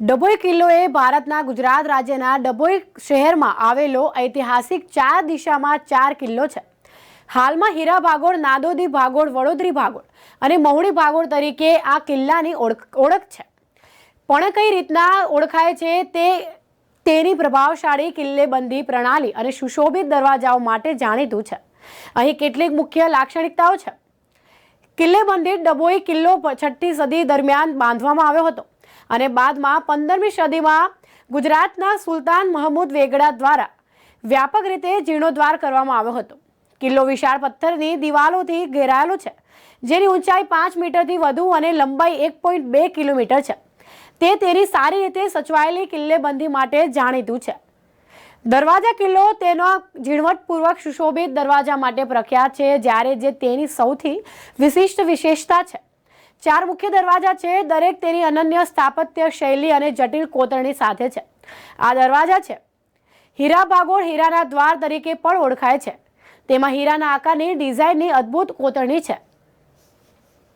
ડભોઈ કિલ્લો એ ભારતના ગુજરાત રાજ્યના ડભોઈ શહેરમાં આવેલો ઐતિહાસિક ચાર દિશામાં ચાર કિલ્લો છે. હાલમાં હીરા ભાગોળ, નાદોદી ભાગોળ, વડોદરી ભાગોળ અને મહુડી ભાગોળ તરીકે આ કિલ્લાની ઓળખ છે. પણ કઈ રીતના ઓળખાય છે તે તેની પ્રભાવશાળી કિલ્લેબંધી પ્રણાલી અને સુશોભિત દરવાજાઓ માટે જાણીતું છે. અહીં કેટલીક મુખ્ય લાક્ષણિકતાઓ છે. કિલ્લેબંધી ડભોઈ કિલ્લો છઠ્ઠી સદી દરમિયાન બાંધવામાં આવ્યો હતો. અને બાદમાં પંદરમી સદીમાં ગુજરાતના સુલતાન મહમૂદ વેગડા દ્વારા વ્યાપક રીતે જીર્ણોદ્ધાર કરવામાં આવ્યો હતો. કિલ્લો વિશાળ પથ્થરની દિવાલોથી ઘેરાયેલો છે, જેની ઊંચાઈ પાંચ મીટરથી વધુ અને લંબાઈ એક પોઈન્ટ બે કિલોમીટર છે. તે તેની સારી રીતે સચવાયેલી કિલ્લેબંધી માટે જાણીતું છે. દરવાજા કિલ્લો તેનો ઝીણવટપૂર્વક સુશોભિત દરવાજા માટે પ્રખ્યાત છે, જ્યારે જે તેની સૌથી વિશિષ્ટ વિશેષતા છે. ચાર મુખ્ય દરવાજા છે. દરેક તેની અનન્ય સ્થાપત્ય શૈલી અને જટિલ કોતરણી સાથે છે. આ દરવાજા છે. હીરા ભાગોળ હીરાના દ્વાર તરીકે પણ ઓળખાય છે. તેમાં હીરાના આકારની ડિઝાઇનની અદ્ભુત કોતરણી છે.